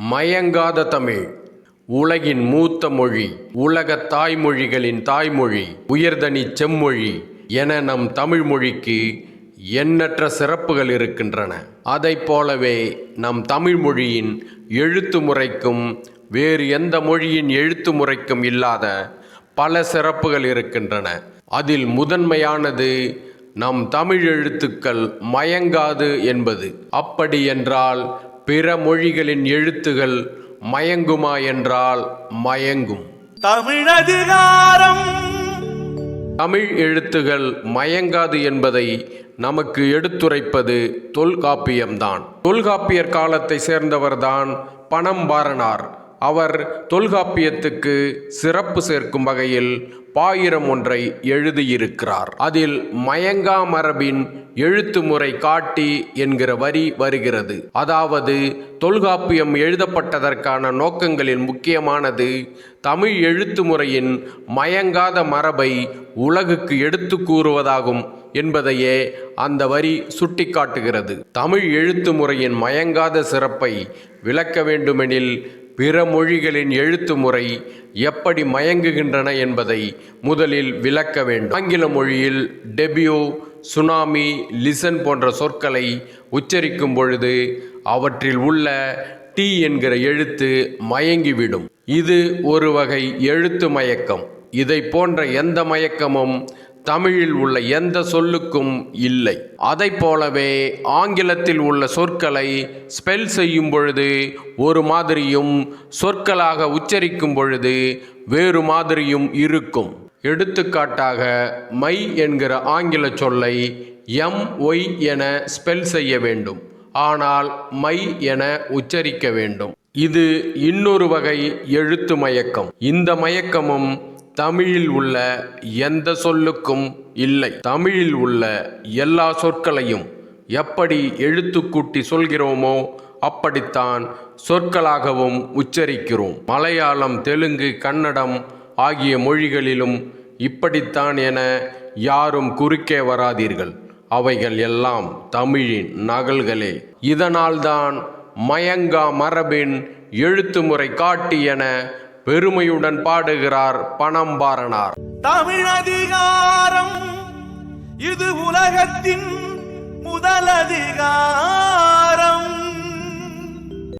மயங்காத தமிழ். உலகின் மூத்த மொழி உலக தாய்மொழிகளின் தாய்மொழி உயர்தனி செம்மொழி என நம் தமிழ் மொழிக்கு எண்ணற்ற சிறப்புகள் இருக்கின்றன. அதைப் போலவே நம் தமிழ் மொழியின் எழுத்து முறைக்கும் வேறு எந்த மொழியின் எழுத்து முறைக்கும் இல்லாத பல சிறப்புகள் இருக்கின்றன. அதில் முதன்மையானது நம் தமிழ் எழுத்துக்கள் மயங்காது என்பது. அப்படி என்றால் பிற மொழிகளின் எழுத்துகள் மயங்குமா என்றால் மயங்கும். தமிழதிகாரம். தமிழ் எழுத்துகள் மயங்காது என்பதை நமக்கு எடுத்துரைப்பது தொல்காப்பியம்தான். தொல்காப்பியர் காலத்தை சேர்ந்தவர்தான் பணம்பாரனார் அவர் தொல்காப்பியத்துக்கு சிறப்பு சேர்க்கும் வகையில் பாயிரம் ஒன்றை எழுதியிருக்கிறார். அதில் மயங்கா மரபின் எழுத்து முறை காட்டி என்கிற வரி வருகிறது. அதாவது தொல்காப்பியம் எழுதப்பட்டதற்கான நோக்கங்களில் முக்கியமானது தமிழ் எழுத்து முறையின் மயங்காத மரபை உலகுக்கு எடுத்து கூறுவதாகும் என்பதையே அந்த வரி சுட்டிக்காட்டுகிறது. தமிழ் எழுத்து முறையின் மயங்காத சிறப்பை விளக்க வேண்டுமெனில் பிற மொழிகளின் எழுத்து முறை எப்படி மயங்குகின்றன என்பதை முதலில் விளக்க வேண்டும். ஆங்கில மொழியில் டெபியூ சுனாமி லிசன் போன்ற சொற்களை உச்சரிக்கும் பொழுது அவற்றில் உள்ள டி என்கிற எழுத்து மயங்கிவிடும். இது ஒரு வகை எழுத்து மயக்கம். இதை போன்ற எந்த மயக்கமும் தமிழில் உள்ள எந்த சொல்லுக்கும் இல்லை. அதை போலவே ஆங்கிலத்தில் உள்ள சொற்களை ஸ்பெல் செய்யும் பொழுது ஒரு மாதிரியும் சொற்களாக உச்சரிக்கும் பொழுது வேறு மாதிரியும் இருக்கும். எடுத்துக்காட்டாக மை என்கிற ஆங்கில சொல்லை எம் ஒய் என ஸ்பெல் செய்ய வேண்டும். ஆனால் மை என உச்சரிக்க வேண்டும். இது இன்னொரு வகை எழுத்து மயக்கம். இந்த மயக்கமும் தமிழில் உள்ள எந்த சொல்லுக்கும் இல்லை. தமிழில் உள்ள எல்லா சொற்களையும் எப்படி எழுத்துக்கூட்டி சொல்கிறோமோ அப்படித்தான் சொற்களாகவும் உச்சரிக்கிறோம். மலையாளம் தெலுங்கு கன்னடம் ஆகிய மொழிகளிலும் இப்படித்தான் என யாரும் குறுக்கே வராதீர்கள். அவைகள் எல்லாம் தமிழின் நகல்களே. இதனால்தான் மயங்கா மரபின் எழுத்து முறை காட்டி என பெருமையுடன் பாடுகிறார் பணம்பாரனார் தமிழதிகாரம் இது உலகத்தின் முதலதிகாரம்